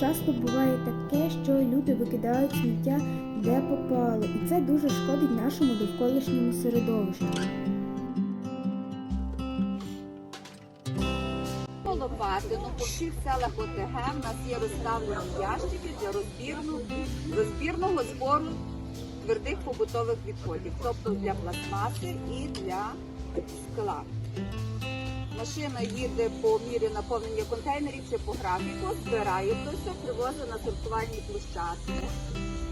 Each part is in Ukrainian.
часто буває таке, що люди викидають сміття де попало, і це дуже шкодить нашому довколишньому середовищу. Лопатину по всіх селах ОТГ в нас є розставлені ящики для розбірну, розбірного збору твердих побутових відходів, тобто для пластмаси і для скла. Машина їде по мірі наповнення контейнерів чи по графіку, збирає це все, привозить на сортувальні площадки.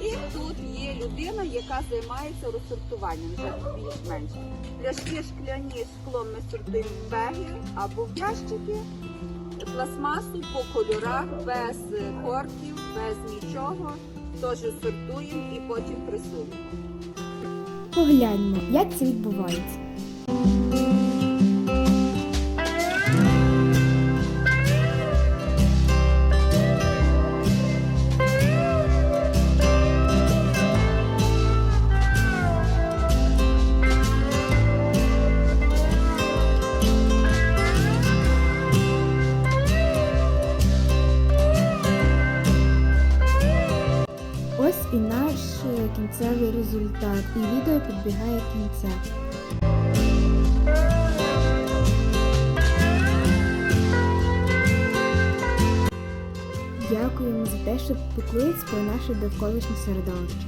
І тут є людина, яка займається розсортуванням вже більш-менш. Пляшки шкляні з склом ми сортуємо в беги або в ящики, пластмасу по кольорах, без кортів, без нічого. Теж сортуємо і потім пресуємо. Погляньмо, як це відбувається. І е, кінцевий результат, і відео підбігає кінця. Дякуємо за те, що піклуєтесь про наше довколишнє середовище.